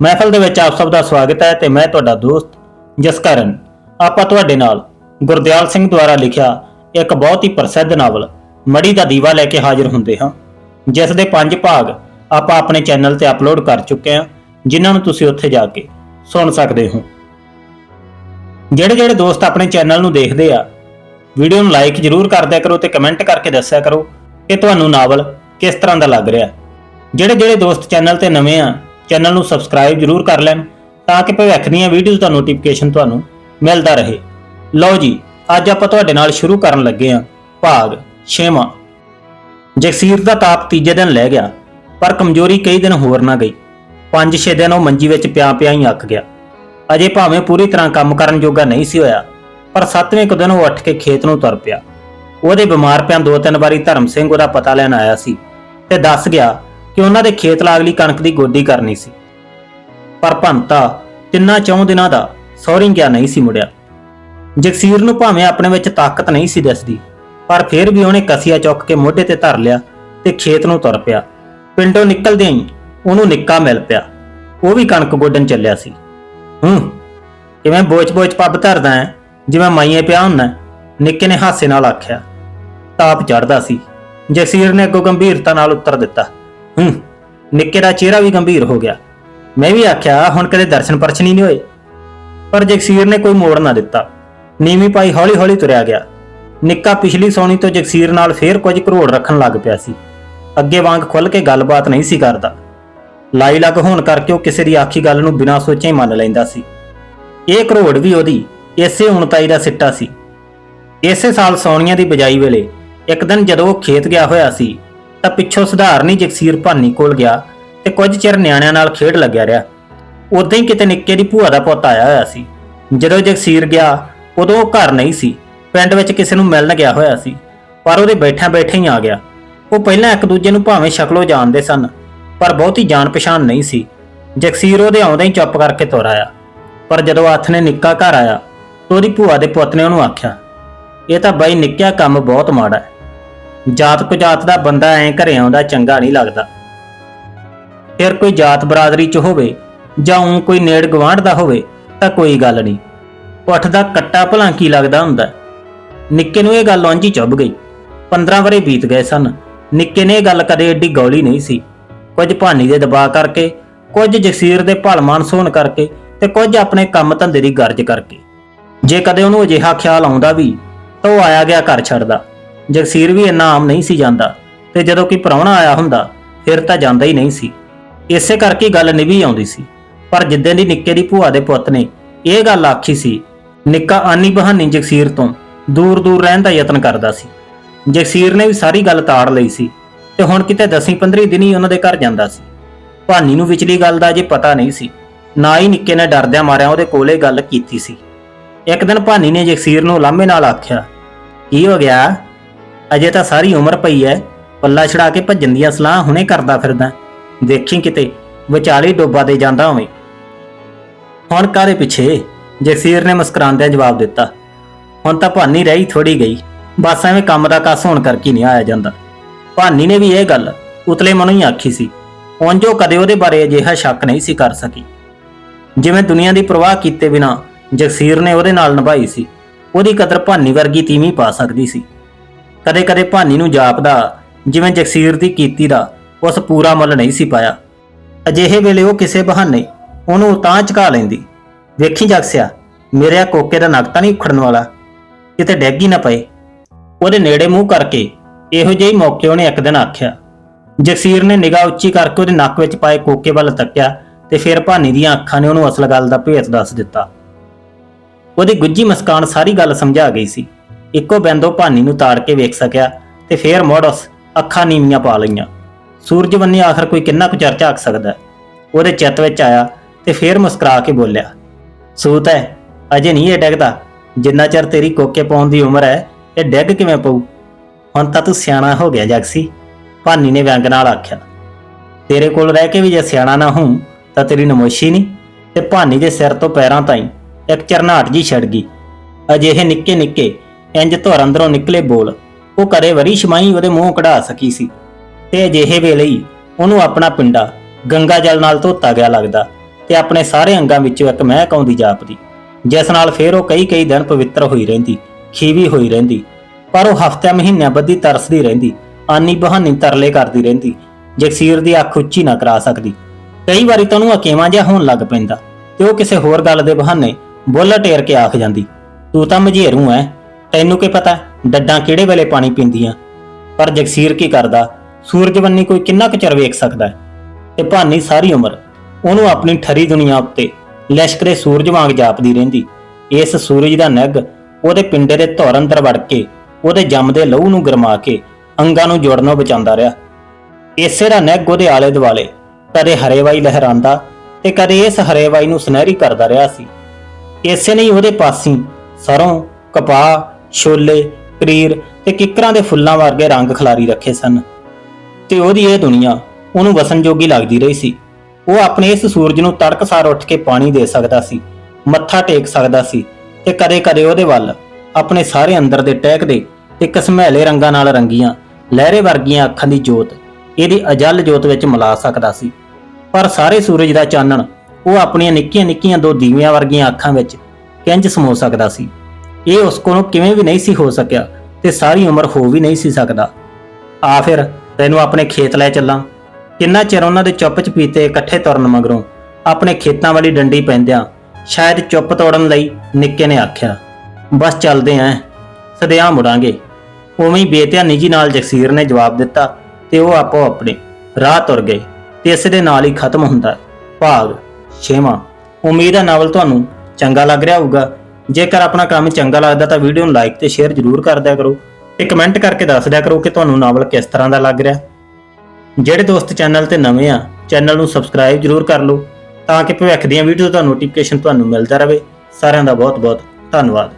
ਮਹਿਫਲ ਦੇ ਵਿੱਚ ਆਪ ਸਭ ਦਾ ਸਵਾਗਤ ਹੈ ਤੇ ਮੈਂ ਤੁਹਾਡਾ ਦੋਸਤ ਜਸਕਰਨ। ਆਪਾਂ ਤੁਹਾਡੇ ਨਾਲ ਗੁਰਦਿਆਲ ਸਿੰਘ ਦੁਆਰਾ ਲਿਖਿਆ ਇੱਕ ਬਹੁਤ ਹੀ ਪ੍ਰਸਿੱਧ ਨਾਵਲ, ਮੜੀ ਦਾ ਦੀਵਾ ਲੈ ਕੇ ਹਾਜ਼ਰ ਹੁੰਦੇ ਹਾਂ, ਜਿਸ ਦੇ ਪੰਜ ਭਾਗ ਆਪਾਂ ਆਪਣੇ ਚੈਨਲ ਤੇ ਅਪਲੋਡ ਕਰ ਚੁੱਕੇ ਹਾਂ, ਜਿਨ੍ਹਾਂ ਨੂੰ ਤੁਸੀਂ ਉੱਥੇ ਜਾ ਕੇ ਸੁਣ ਸਕਦੇ ਹੋ। ਜਿਹੜੇ ਜਿਹੜੇ ਦੋਸਤ ਆਪਣੇ ਚੈਨਲ ਨੂੰ ਦੇਖਦੇ ਆ, ਵੀਡੀਓ ਨੂੰ ਲਾਈਕ ਜ਼ਰੂਰ ਕਰਦਿਆ ਕਰੋ ਤੇ ਕਮੈਂਟ ਕਰਕੇ ਦੱਸਿਆ ਕਰੋ ਕਿ ਤੁਹਾਨੂੰ ਨਾਵਲ ਕਿਸ ਤਰ੍ਹਾਂ ਦਾ ਲੱਗ ਰਿਹਾ। ਜਿਹੜੇ ਜਿਹੜੇ ਦੋਸਤ ਚੈਨਲ ਤੇ ਨਵੇਂ ਆ ਚੈਨਲ ਨੂੰ ਸਬਸਕ੍ਰਾਈਬ ਜ਼ਰੂਰ ਕਰ ਲੈਣ ਤਾਂ ਕਿ ਭਵਿੱਖ ਦੀਆਂ ਵੀਡੀਓਜ਼ ਦਾ ਨੋਟੀਫਿਕੇਸ਼ਨ ਤੁਹਾਨੂੰ ਮਿਲਦਾ ਰਹੇ। ਲਓ ਜੀ, ਅੱਜ ਆਪਾਂ ਤੁਹਾਡੇ ਨਾਲ ਸ਼ੁਰੂ ਕਰਨ ਲੱਗੇ ਹਾਂ ਭਾਗ 6ਵਾਂ ਜਗਸੀਰ ਦਾ ਤਾਪ ਤੀਜੇ ਦਿਨ ਲੈ ਗਿਆ, ਪਰ ਕਮਜ਼ੋਰੀ ਕਈ ਦਿਨ ਹੋਰ ਨਾ ਗਈ। 5-6 ਦਿਨ ਉਹ ਮੰਜੀ ਵਿੱਚ ਪਿਆ ਪਿਆ ਹੀ ਅੱਕ ਗਿਆ। ਅਜੇ ਭਾਵੇਂ ਪੂਰੀ ਤਰ੍ਹਾਂ ਕੰਮ ਕਰਨ ਜੋਗਾ ਨਹੀਂ ਸੀ ਹੋਇਆ, ਪਰ ਸੱਤਵੇਂ ਕੁ ਦਿਨ ਉਹ ਉੱਠ ਕੇ ਖੇਤ ਨੂੰ ਤੁਰ ਪਿਆ। ਉਹਦੇ ਬਿਮਾਰ ਪਿਆਂ ਦੋ ਤਿੰਨ ਵਾਰੀ ਧਰਮ ਸਿੰਘ ਉਹਦਾ ਪਤਾ ਲੈਣ ਆਇਆ ਸੀ ਤੇ ਦੱਸ ਗਿਆ ਕਿ ਉਹਨਾਂ ਦੇ ਖੇਤ ਲਾਗਲੀ ਕਣਕ ਦੀ ਗੋਡੀ ਕਰਨੀ ਸੀ। ਪਰ ਭੰਤਾ ਤਿੰਨਾਂ ਚੌਂ ਦਿਨਾਂ ਦਾ ਸੌਰੀ ਗਿਆ ਨਹੀਂ ਸੀ ਮੁੜਿਆ। ਜਗਸੀਰ ਨੂੰ ਭਾਵੇਂ ਆਪਣੇ ਵਿੱਚ ਤਾਕਤ ਨਹੀਂ ਸੀ ਦਿਸਦੀ, ਪਰ ਫਿਰ ਵੀ ਉਹਨੇ ਕਸੀਆ ਚੁੱਕ ਕੇ ਮੋਢੇ ਤੇ ਧਰ ਲਿਆ ਤੇ ਖੇਤ ਨੂੰ ਤੁਰ ਪਿਆ। ਪਿੰਡੋਂ ਨਿਕਲਦਿਆਂ ਹੀ ਉਹਨੂੰ ਨਿੱਕਾ ਮਿਲ ਪਿਆ। ਉਹ ਵੀ ਕਣਕ ਗੋਡਣ ਚੱਲਿਆ ਸੀ। ਹੂੰ, ਕਿਵੇਂ ਬੋਚ-ਬੋਚ ਪੱਬ ਧਰਦਾ ਹੈ, ਜਿਵੇਂ ਮਾਈਏ ਪਿਆ ਹੁੰਦਾ ਨਿੱਕੇ ਨੇ ਹਾਸੇ ਨਾਲ ਆਖਿਆ। ਤਾਪ ਚੜਦਾ ਸੀ। ਜਗਸੀਰ ਨੇ ਅੱਗੋਂ ਗੰਭੀਰਤਾ ਨਾਲ ਉੱਤਰ ਦਿੱਤਾ। ਹੂੰ, ਨਿੱਕੇ ਦਾ ਚਿਹਰਾ ਵੀ ਗੰਭੀਰ ਹੋ ਗਿਆ। ਮੈਂ ਵੀ ਆਖਿਆ, ਹੁਣ ਕਦੇ ਦਰਸ਼ਨ ਪਰਚਨੀ ਨਹੀਂ ਹੋਏ। ਪਰ ਜਗਸੀਰ ਨੇ ਕੋਈ ਮੋੜ ਨਾ ਦਿੱਤਾ। ਨੀਵੀਂ ਪਾਈ ਹੌਲੀ-ਹੌਲੀ ਤੁਰਿਆ ਗਿਆ। ਨਿੱਕਾ ਪਿਛਲੀ ਸੌਣੀ ਤੋਂ ਜਗਸੀਰ ਨਾਲ ਫੇਰ ਕੁਝ ਘਰੋੜ ਰੱਖਣ ਲੱਗ ਪਿਆ ਸੀ। ਅੱਗੇ ਵਾਂਗ ਖੁੱਲ ਕੇ ਗੱਲਬਾਤ ਨਹੀਂ ਸੀ ਕਰਦਾ। ਲਾਈ ਲੱਗ ਹੋਣ ਕਰਕੇ ਉਹ ਕਿਸੇ ਦੀ ਆਖੀ ਗੱਲ ਨੂੰ ਬਿਨਾਂ ਸੋਚੇ ਹੀ ਮੰਨ ਲੈਂਦਾ ਸੀ। ਇਹ ਘਰੋੜ ਵੀ ਉਹਦੀ ਇਸੇ ਉਣਤਾਈ ਦਾ ਸਿੱਟਾ ਸੀ। ਇਸੇ ਸਾਲ ਸੌਣੀਆਂ ਦੀ ਬਜਾਈ ਵੇਲੇ ਇੱਕ ਦਿਨ ਜਦੋਂ ਉਹ ਖੇਤ ਗਿਆ ਹੋਇਆ ਸੀ ਤਾਂ ਪਿੱਛੋਂ ਸੁਧਾਰਨੀ ਜਗਸੀਰ ਭਾਨੀ ਕੋਲ ਗਿਆ ਤੇ ਕੁਝ ਚਿਰ ਨਿਆਣਿਆਂ ਨਾਲ ਖੇਡ ਲੱਗਿਆ ਰਿਹਾ। ਉਦਾਂ ਹੀ ਕਿਤੇ ਨਿੱਕੇ ਦੀ ਭੂਆ ਦਾ ਪੁੱਤ ਆਇਆ ਹੋਇਆ ਸੀ। ਜਦੋਂ ਜਗਸੀਰ ਗਿਆ, ਉਦੋਂ ਉਹ ਘਰ ਨਹੀਂ ਸੀ। ਪਿੰਡ ਵਿੱਚ ਕਿਸੇ ਨੂੰ ਮਿਲਣ ਗਿਆ ਹੋਇਆ ਸੀ, ਪਰ ਉਹਦੇ ਬੈਠਿਆਂ ਬੈਠੇ ਹੀ ਆ ਗਿਆ। ਉਹ ਪਹਿਲਾਂ ਇੱਕ ਦੂਜੇ ਨੂੰ ਭਾਵੇਂ ਸ਼ਕਲੋਂ ਜਾਣਦੇ ਸਨ, ਪਰ ਬਹੁਤੀ ਜਾਣ ਪਛਾਣ ਨਹੀਂ ਸੀ। ਜਗਸੀਰ ਉਹਦੇ ਆਉਂਦੇ ਹੀ ਚੁੱਪ ਕਰਕੇ ਤੁਰ ਆਇਆ। ਪਰ ਜਦੋਂ ਹੱਥ ਨੇ ਨਿੱਕਾ ਘਰ ਆਇਆ, ਤਾਂ ਉਹਦੀ ਭੂਆ ਦੇ ਪੁੱਤ ਨੇ ਉਹਨੂੰ ਆਖਿਆ, ਇਹ ਤਾਂ ਬਾਈ ਨਿੱਕਿਆ ਕੰਮ ਬਹੁਤ ਮਾੜਾ ਹੈ। ਜਾਤ ਕੁਜਾਤ ਦਾ ਬੰਦਾ ਐਂ ਘਰੇ ਆਉਂਦਾ ਚੰਗਾ ਨਹੀਂ ਲੱਗਦਾ। ਫਿਰ ਕੋਈ ਜਾਤ ਬਰਾਦਰੀ ਚ ਹੋਵੇ ਜਾਂ ਊਂ ਕੋਈ ਨੇੜ ਗਵਾਂਢ ਦਾ ਹੋਵੇ ਤਾਂ ਕੋਈ ਗੱਲ ਨਹੀਂ। ਉੱਠ ਦਾ ਕੱਟਾ ਭਲਾਂ ਕੀ ਲੱਗਦਾ ਹੁੰਦਾ? ਨਿੱਕੇ ਨੂੰ ਇਹ ਗੱਲ ਉਂਝ ਹੀ ਚੁੱਭ ਗਈ। 15 ਵਰੇ ਬੀਤ ਗਏ ਸਨ। ਨਿੱਕੇ ਨੇ ਇਹ ਗੱਲ ਕਦੇ ਏਡੀ ਗੌਲੀ ਨਹੀਂ ਸੀ। ਕੁਝ ਭਾਨੀ ਦੇ ਦਬਾਅ ਕਰਕੇ, ਕੁਝ ਜਗਸੀਰ ਦੇ ਭਲਮਾਨ ਸੋਹਣ ਕਰਕੇ ਤੇ ਕੁਝ ਆਪਣੇ ਕੰਮ ਧੰਦੇ ਦੀ ਗਰਜ ਕਰਕੇ। ਜੇ ਕਦੇ ਉਹਨੂੰ ਅਜਿਹਾ ਖਿਆਲ ਆਉਂਦਾ ਵੀ ਤਾਂ ਉਹ ਆਇਆ ਗਿਆ ਘਰ ਛੱਡਦਾ। ਜਗਸੀਰ ਵੀ ਇੰਨਾ ਆਮ ਨਹੀਂ ਸੀ ਜਾਂਦਾ ਤੇ ਜਦੋਂ ਕੋਈ ਪ੍ਰਾਹੁਣਾ ਆਇਆ ਹੁੰਦਾ, ਫਿਰ ਤਾਂ ਜਾਂਦਾ ਹੀ ਨਹੀਂ ਸੀ। ਇਸੇ ਕਰਕੇ ਗੱਲ ਨਿਭੀ ਆਉਂਦੀ ਸੀ। ਪਰ ਜਿੱਦਾਂ ਦੀ ਨਿੱਕੇ ਦੀ ਭੂਆ ਦੇ ਪੁੱਤ ਨੇ ਇਹ ਗੱਲ ਆਖੀ ਸੀ, ਨਿੱਕਾ ਆਨੀ ਬਹਾਨੀ ਜਗਸੀਰ ਤੋਂ ਦੂਰ ਦੂਰ ਰਹਿਣ ਦਾ ਯਤਨ ਕਰਦਾ ਸੀ। ਜਗਸੀਰ ਨੇ ਵੀ ਸਾਰੀ ਗੱਲ ਤਾੜ ਲਈ ਸੀ ਤੇ ਹੁਣ ਕਿਤੇ 10-15 ਦਿਨ ਹੀ ਉਹਨਾਂ ਦੇ ਘਰ ਜਾਂਦਾ ਸੀ। ਭਾਨੀ ਨੂੰ ਵਿਚਲੀ ਗੱਲ ਦਾ ਅਜੇ ਪਤਾ ਨਹੀਂ ਸੀ, ਨਾ ਹੀ ਨਿੱਕੇ ਨੇ ਡਰਦਿਆਂ ਮਾਰਿਆ ਉਹਦੇ ਕੋਲੇ ਗੱਲ ਕੀਤੀ ਸੀ। ਇੱਕ ਦਿਨ ਭਾਨੀ ਨੇ ਜਗਸੀਰ ਨੂੰ ਲਾਂਭੇ ਨਾਲ ਆਖਿਆ, ਕੀ ਹੋ ਗਿਆ? ਅਜੇ ਤਾਂ ਸਾਰੀ ਉਮਰ ਪਈ ਐ, ਪੱਲਾ ਛੜਾ ਕੇ ਭੱਜਣ ਦੀਆਂ ਸਲਾਹ ਹੁਣੇ ਕਰਦਾ ਫਿਰਦਾ। ਦੇਖੀ ਕਿਤੇ ਵਿਚਾਲੇ ਡੋਬਾ ਦੇ ਜਾਂਦਾ ਹੋਵੇ। ਹੁਣ ਕਾਰੇ ਪਿੱਛੇ? ਜਗਸੀਰ ਨੇ ਮੁਸਕਰਾਉਂਦਿਆਂ ਜਵਾਬ ਦਿੱਤਾ। ਹੁਣ ਤਾਂ ਭਾਨੀ ਰਹੀ ਥੋੜੀ ਗਈ। ਬਸ ਐਵੇਂ ਕੰਮ ਦਾ ਕਾਸ ਹੋਣ ਕਰਕੇ ਨਹੀਂ ਆਇਆ ਜਾਂਦਾ। ਭਾਨੀ ਨੇ ਵੀ ਇਹ ਗੱਲ ਉਤਲੇ ਮਨੋਂ ਹੀ ਆਖੀ ਸੀ। ਉਂਝ ਉਹ ਕਦੇ ਉਹਦੇ ਬਾਰੇ ਅਜਿਹਾ ਸ਼ੱਕ ਨਹੀਂ ਸੀ ਕਰ ਸਕੀ। ਜਿਵੇਂ ਦੁਨੀਆ ਦੀ ਪ੍ਰਵਾਹ ਕੀਤੇ ਬਿਨਾ ਜਗਸੀਰ ਨੇ ਉਹਦੇ ਨਾਲ ਨਿਭਾਈ ਸੀ, ਉਹਦੀ ਕਦਰ ਭਾਨੀ ਵਰਗੀ ਤੀਵੀਂ ਪਾ ਸਕਦੀ ਸੀ। ਕਦੇ-ਕਦੇ ਭਾਨੀ ਨੂੰ ਜਾਪਦਾ, ਜਿਵੇਂ ਜਗਸੀਰ ਦੀ ਕੀਤੀ ਦਾ ਉਸ ਪੂਰਾ ਮੁੱਲ ਨਹੀਂ ਸੀ ਪਾਇਆ। ਅਜਿਹੇ ਵੇਲੇ ਉਹ ਕਿਸੇ ਬਹਾਨੇ ਉਹਨੂੰ ਤਾਂ ਝਕਾ ਲੈਂਦੀ। ਵੇਖੀ ਜਗਸਿਆ ਮੇਰੇ ਆ ਕੋਕੇ ਦਾ ਨੱਕ ਤਾਂ ਨਹੀਂ ਉਖੜਨ ਵਾਲਾ। ਕਿਤੇ ਡੈਗ ਹੀ ਨਾ ਪਏ। ਉਹਦੇ ਨੇੜੇ ਮੂੰਹ ਕਰਕੇ ਇਹੋ ਜਿਹੇ ਮੌਕੇ ਉਹਨੇ ਇੱਕ ਦਿਨ ਆਖਿਆ। ਜਗਸੀਰ ਨੇ ਨਿਗਾਹ ਉੱਚੀ ਕਰਕੇ ਉਹਦੇ ਨੱਕ ਵਿੱਚ ਪਾਏ ਕੋਕੇ ਵੱਲ ਤੱਕਿਆ ਤੇ ਫਿਰ ਭਾਨੀ ਦੀਆਂ ਅੱਖਾਂ ਨੇ ਉਹਨੂੰ ਅਸਲ ਗੱਲ ਦਾ ਭੇਤ ਦੱਸ ਦਿੱਤਾ। ਉਹਦੀ ਗੁੱਜੀ ਮੁਸਕਾਨ ਸਾਰੀ ਗੱਲ ਸਮਝਾ ਗਈ ਸੀ। ਇੱਕੋ ਬੈਂਦੋ ਭਾਨੀ ਨੂੰ ਤਾੜ ਕੇ ਵੇਖ ਸਕਿਆ ਤੇ ਫੇਰ ਮੋੜਸ ਅੱਖਾਂ ਨੀਵੀਆਂ ਪਾ ਲਈਆਂ। ਸੂਰਜ ਆਖਰ ਕੋਈ ਕਿੰਨਾ ਕੁ ਚਰਚਾ ਆਖ ਸਕਦਾ ਉਹਦੇ ਚਿੱਤ ਵਿੱਚ ਆਇਆ ਤੇ ਫੇਰ ਮੁਸਕਰਾ ਕੇ ਬੋਲਿਆ, ਸੂਤ ਹੈ, ਅਜੇ ਨਹੀਂ ਇਹ ਡੈਗਦਾ। ਜਿੰਨਾ ਚਿਰ ਤੇਰੀ ਕੋਕੇ ਪਾਉਣ ਦੀ ਉਮਰ ਹੈ, ਇਹ ਡਿੱਗ ਕਿਵੇਂ ਪਊ? ਹੁਣ ਤਾਂ ਤੂੰ ਸਿਆਣਾ ਹੋ ਗਿਆ, ਜਗਸੀ। ਭਾਨੀ ਨੇ ਵਿਅੰਗ ਨਾਲ ਆਖਿਆ, ਤੇਰੇ ਕੋਲ ਰਹਿ ਕੇ ਵੀ ਜੇ ਸਿਆਣਾ ਨਾ ਹੂੰ ਤਾਂ ਤੇਰੀ ਨਮੋਸ਼ੀ ਨਹੀਂ। ਤੇ ਭਾਨੀ ਦੇ ਸਿਰ ਤੋਂ ਪੈਰਾਂ ਤਾਈਂ ਇੱਕ ਚਰਨਾਟ ਜੀ ਛੜ ਗਈ। ਅਜਿਹੇ ਨਿੱਕੇ ਨਿੱਕੇ ਇੰਜ ਧੁਰ ਅੰਦਰੋਂ ਨਿਕਲੇ ਬੋਲ। ਉਹ ਕਦੇ ਵਰੀ ਸ਼ਮਾਈ ਉਹਦੇ ਮੂੰਹ ਕਢਾ ਸਕੀ ਸੀ। ਤੇ ਅਜਿਹੇ ਵੇਲੇ ਹੀ ਉਹਨੂੰ ਆਪਣਾ ਪਿੰਡਾ ਗੰਗਾ ਜਲ ਨਾਲ ਧੋਤਾ ਗਿਆ ਲੱਗਦਾ ਤੇ ਆਪਣੇ ਸਾਰੇ ਅੰਗਾਂ ਵਿੱਚੋਂ ਇੱਕ ਮਹਿਕ ਆਉਂਦੀ ਜਾਪਦੀ। ਜਿਸ ਨਾਲ ਫੇਰ ਉਹ ਕਈ ਕਈ ਦਿਨ ਪਵਿੱਤਰ ਹੋਈ ਰਹਿੰਦੀ, ਖੀਵੀ ਹੋਈ ਰਹਿੰਦੀ, ਪਰ ਉਹ ਹਫ਼ਤਿਆਂ ਮਹੀਨਿਆਂ ਬੱਧੀ ਤਰਸਦੀ ਰਹਿੰਦੀ, ਆਨੀ ਬਹਾਨੀ ਤਰਲੇ ਕਰਦੀ ਰਹਿੰਦੀ ਜਗਸੀਰ ਦੀ ਅੱਖ ਉੱਚੀ ਨਾ ਕਰਾ ਸਕਦੀ। ਕਈ ਵਾਰੀ ਤਾਂ ਉਹਨੂੰ ਅਕੇਵਾਂ ਜਿਹਾ ਹੋਣ ਲੱਗ ਪੈਂਦਾ ਤੇ ਉਹ ਕਿਸੇ ਹੋਰ ਗੱਲ ਦੇ ਬਹਾਨੇ ਬੁੱਲ ਟੇਰ ਕੇ ਆਖ ਜਾਂਦੀ, ਤੂੰ ਤਾਂ ਮਝੇਰੂ ਐ ਤੈਨੂੰ ਕੀ ਪਤਾ ਡੱਡਾਂ ਕਿਹੜੇ ਵੇਲੇ ਪਾਣੀ ਪੀਂਦੀਆਂ? ਪਰ ਜਗਸੀਰ ਕੀ ਕਰਦਾ? ਸੂਰਜਵੰਨੀ ਕੋਈ ਕਿੰਨਾ ਕੁ ਚਿਰ ਵੇਖ ਸਕਦਾ ਹੈ? ਤੇ ਭਾਨੀ ਸਾਰੀ ਉਮਰ ਉਹਨੂੰ ਆਪਣੀ ਠਰੀ ਦੁਨੀਆ ਉੱਤੇ ਲਸ਼ਕਰੇ ਸੂਰਜ ਵਾਂਗ ਜਾਪਦੀ ਰਹਿੰਦੀ। ਇਸ ਸੂਰਜ ਦਾ ਨਿੱਘ ਉਹਦੇ ਪਿੰਡੇ ਦੇ ਧੌਰ ਅੰਦਰ ਵੜ ਕੇ, ਉਹਦੇ ਜੰਮਦੇ ਲਹੂ ਨੂੰ ਗਰਮਾ ਕੇ ਅੰਗਾਂ ਨੂੰ ਜੋੜਨੋਂ ਬਚਾਉਂਦਾ ਰਿਹਾ। ਇਸੇ ਦਾ ਨਿੱਘ ਉਹਦੇ ਆਲੇ ਦੁਆਲੇ ਕਦੇ ਹਰੇਵਾਈ ਲਹਿਰਾਂਦਾ ਤੇ ਕਦੇ ਇਸ ਹਰੇਵਾਈ ਨੂੰ ਸੁਨਹਿਰੀ ਕਰਦਾ ਰਿਹਾ ਸੀ। ਇਸੇ ਨੇ ਹੀ ਉਹਦੇ ਪਾਸੀ ਸਰੋਂ, ਕਪਾਹ ਛੋਲੇ ਕਰੀਰ ਤੇ ਕਿਕਰਾਂ ਦੇ ਫੁੱਲਾਂ ਵਰਗੇ ਰੰਗ ਖਿਲਾਰੀ ਰੱਖੇ ਸਨ। ਤੇ ਉਹਦੀ ਇਹ ਦੁਨੀਆ ਉਹਨੂੰ ਵਸਣ ਜੋਗੀ ਲੱਗਦੀ ਰਹੀ ਸੀ। ਉਹ ਆਪਣੇ ਇਸ ਸੂਰਜ ਨੂੰ ਤੜਕਸਾਰ ਉੱਠ ਕੇ ਪਾਣੀ ਦੇ ਸਕਦਾ ਸੀ, ਮੱਥਾ ਟੇਕ ਸਕਦਾ ਸੀ ਤੇ ਕਦੇ-ਕਦੇ ਉਹਦੇ ਵੱਲ ਆਪਣੇ ਸਾਰੇ ਅੰਦਰ ਦੇ ਟਹਿਕਦੇ ਤੇ ਕਸਮੈਲੇ ਰੰਗਾਂ ਨਾਲ ਰੰਗੀਆਂ, ਲਹਿਰੇ ਵਰਗੀਆਂ ਅੱਖਾਂ ਦੀ ਜੋਤ ਇਹਦੀ ਅਜਲ ਜੋਤ ਵਿੱਚ ਮਿਲਾ ਸਕਦਾ ਸੀ। ਪਰ ਸਾਰੇ ਸੂਰਜ ਦਾ ਚਾਨਣ ਉਹ ਆਪਣੀਆਂ ਨਿੱਕੀਆਂ-ਨਿੱਕੀਆਂ ਦੋ ਦੀਵਿਆਂ ਵਰਗੀਆਂ ਅੱਖਾਂ ਵਿੱਚ ਕਿੰਜ ਸਮੋ ਸਕਦਾ ਸੀ। ਇਹ ਉਸ ਕੋਲੋਂ ਕਿਵੇਂ ਵੀ ਨਹੀਂ ਸੀ ਹੋ ਸਕਿਆ ਤੇ ਸਾਰੀ ਉਮਰ ਹੋ ਵੀ ਨਹੀਂ ਸੀ ਸਕਦਾ। ਆ ਫਿਰ ਤੈਨੂੰ ਆਪਣੇ ਖੇਤ ਲੈ ਚੱਲਾਂ। ਕਿੰਨਾ ਚਿਰ ਉਹਨਾਂ ਦੇ ਚੁੱਪ ਚ ਪੀਤੇ ਇਕੱਠੇ ਤੁਰਨ ਮਗਰੋਂ ਆਪਣੇ ਖੇਤਾਂ ਵਾਲੀ ਡੰਡੀ ਪੈਂਦਿਆਂ ਸ਼ਾਇਦ ਚੁੱਪ ਤੋੜਨ ਲਈ ਨਿੱਕੇ ਨੇ ਆਖਿਆ, ਬਸ ਚੱਲਦੇ ਆਂ, ਸਦਿਆਂ ਮੁੜਾਂਗੇ। ਉਵੇਂ ਹੀ ਬੇਧਿਆਨੀ ਜੀ ਨਾਲ ਜਗਸੀਰ ਨੇ ਜਵਾਬ ਦਿੱਤਾ ਤੇ ਉਹ ਆਪੋ ਆਪਣੇ ਰਾਹ ਤੁਰ ਗਏ ਤੇ ਇਸ ਦੇ ਨਾਲ ਹੀ ਖਤਮ ਹੁੰਦਾ ਹੈ। ਭਾਗ 6ਵਾਂ ਉਮੀਦ ਹੈ ਨਾਵਲ ਤੁਹਾਨੂੰ ਚੰਗਾ ਲੱਗ ਰਿਹਾ ਹੋਊਗਾ। ਜੇਕਰ ਆਪਣਾ ਕੰਮ ਚੰਗਾ ਲੱਗਦਾ ਤਾਂ ਵੀਡੀਓ ਨੂੰ ਲਾਈਕ ਤੇ ਸ਼ੇਅਰ ਜ਼ਰੂਰ ਕਰ ਦਿਆ ਕਰੋ ਤੇ ਕਮੈਂਟ ਕਰਕੇ ਦੱਸ ਦਿਆ ਕਰੋ ਕਿ ਤੁਹਾਨੂੰ ਨਾਵਲ ਕਿਸ ਤਰ੍ਹਾਂ ਦਾ ਲੱਗ ਰਿਹਾ। ਜਿਹੜੇ ਦੋਸਤ ਚੈਨਲ ਤੇ ਨਵੇਂ ਆ ਚੈਨਲ ਨੂੰ ਸਬਸਕ੍ਰਾਈਬ ਜ਼ਰੂਰ ਕਰ ਲਓ ਤਾਂ ਕਿ ਭਵਿੱਖ ਦੀਆਂ ਵੀਡੀਓ ਦਾ ਨੋਟੀਫਿਕੇਸ਼ਨ ਤੁਹਾਨੂੰ ਮਿਲਦਾ ਰਹੇ। ਸਾਰਿਆਂ ਦਾ ਬਹੁਤ ਬਹੁਤ ਧੰਨਵਾਦ।